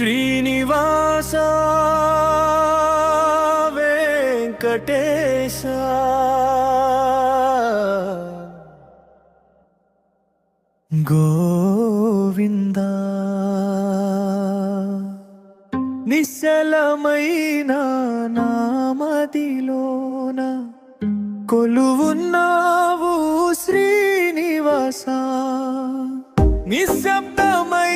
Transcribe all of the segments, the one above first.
శ్రీనివాస వెంకటేశ. గోవింద నిశ్చలమైన నామదిలోన కొలువున్నావు శ్రీనివాస. నిశ్శబ్దమై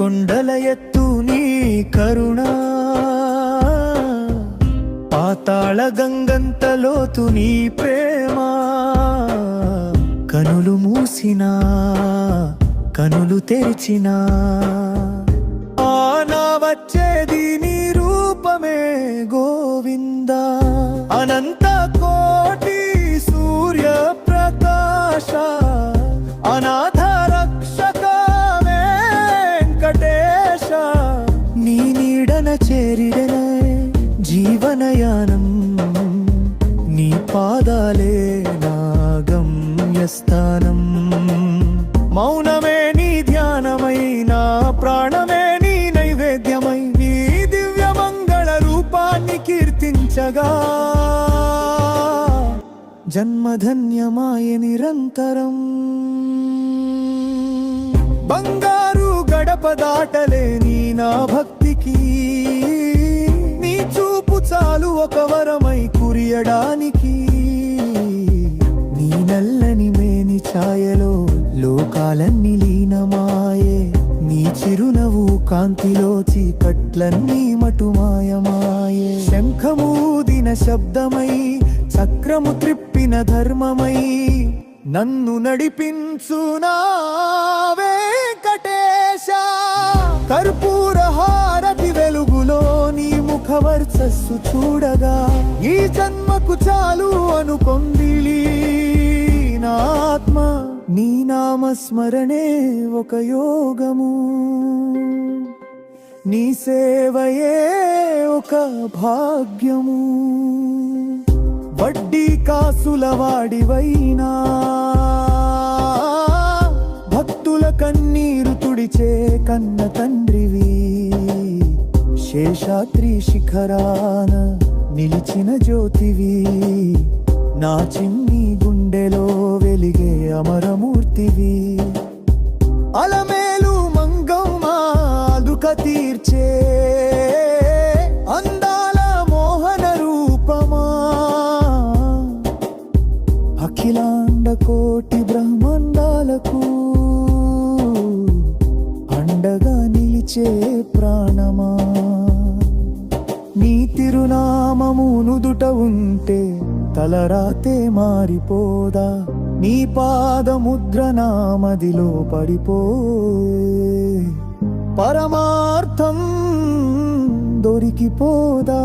కొండల ఎత్తు నీ కరుణ. పాతాళ గంగంత లోతు నీ ప్రేమ. కనులు మూసినా కనులు తెరిచినా. ఆనా వచ్చేది నీ రూపమే గోవిందా. అనంత జీవనయానం నీ పాదాలే నా గమ్యస్థానం మౌనమే నీ ధ్యానమై నా ప్రాణమే నీ నైవేద్యమై నీ దివ్య మంగళ రూపాన్ని కీర్తించగా. జన్మధన్యమాయ నిరంతరం. బంగారు గడప దాటలేని నా భక్తికి. చూపు ఒక వరమై కురియడానికి నీ నల్లని మేని ఛాయలో లోకాలన్నీ లీనమాయే నీ చిరునవ్వు కాంతిలో చీకట్లన్నీ మటుమాయమాయే. శంఖమూదిన శబ్దమై చక్రము త్రిప్పిన ధర్మమై నన్ను నడిపించునావే వర్చస్సు చూడగా ఈ జన్మకు చాలు అనుకొందిలి నా ఆత్మ. నీ నామస్మరణే ఒక యోగము. నీ సేవయే ఒక భాగ్యము. వడ్డీ కాసుల వాడివైనా భక్తుల కన్నీరు తుడిచే కన్న తండ్రివి. శేషాద్రి శిఖరాన నిలిచిన జ్యోతివి నా చిన్ని గుండెలో వెలిగే అమరమూర్తివి. అలమేలు మంగమ్మ అదుక తీర్చే అందాల మోహన రూపమా. అఖిలాండ కోటి బ్రహ్మాండాలకు అండగా నిలిచే ప్రాణమా. నీ తిరునామము నుదుట ఉంటే తలరాతే మారిపోదా. నీ పాదముద్ర నామదిలో పడిపో పరమార్థం దొరికిపోదా.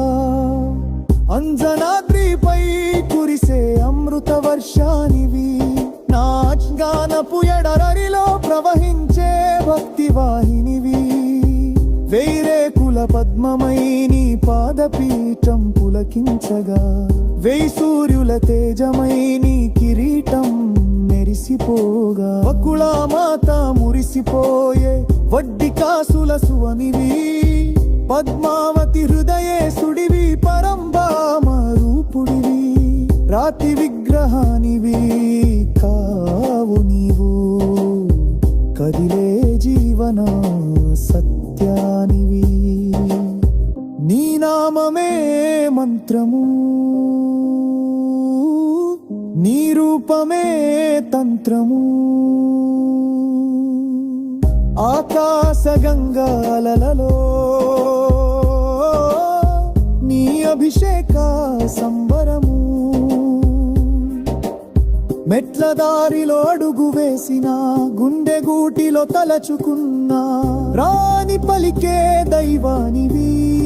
అంజనాద్రిపై కురిసే అమృత వర్షానివి. నా జ్ఞానపు ఎడరరిలో ప్రవహించే భక్తి వాహినివి వేరే కుల పద్మమై నీ పాదపీఠం పులకించగా. వేయి సూర్యుల తేజమై నీ కిరీటం మెరిసిపోగా. వకుళా మాత మురిసిపోయే వడ్డి కాసుల సువనివి. పద్మావతి హృదయేశుడివి పరంబామ రూపుడివి. రాతి విగ్రహానివి కావు నీవు. కదిలే జీవన సత్యానివి. నీ నామమే మంత్రము. నీ రూపమే తంత్రము. ఆకాశ గంగాలలో నీ అభిషేక సంబరము. మెట్ల దారిలో అడుగు వేసిన గుండె గూటిలో తలచుకున్నా రాని పలికే దైవానివి.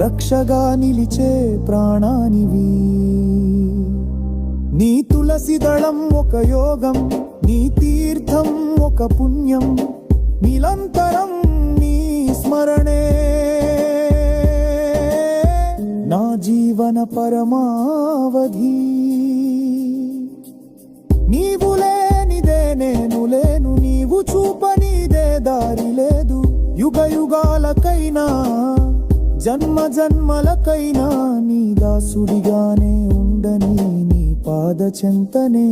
రక్షగా నిలిచే ప్రాణానివి. నీ తులసి దళం ఒక యోగం నీ తీర్థం ఒక పుణ్యం నిలంతరం నీ స్మరణే. నా జీవన పరమావధీ. యుగాలకైనా జన్మ జన్మలకైనా నీ దాసుడిగానే ఉండని నీ పాదచింతనే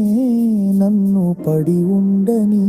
నన్ను పడి ఉండని.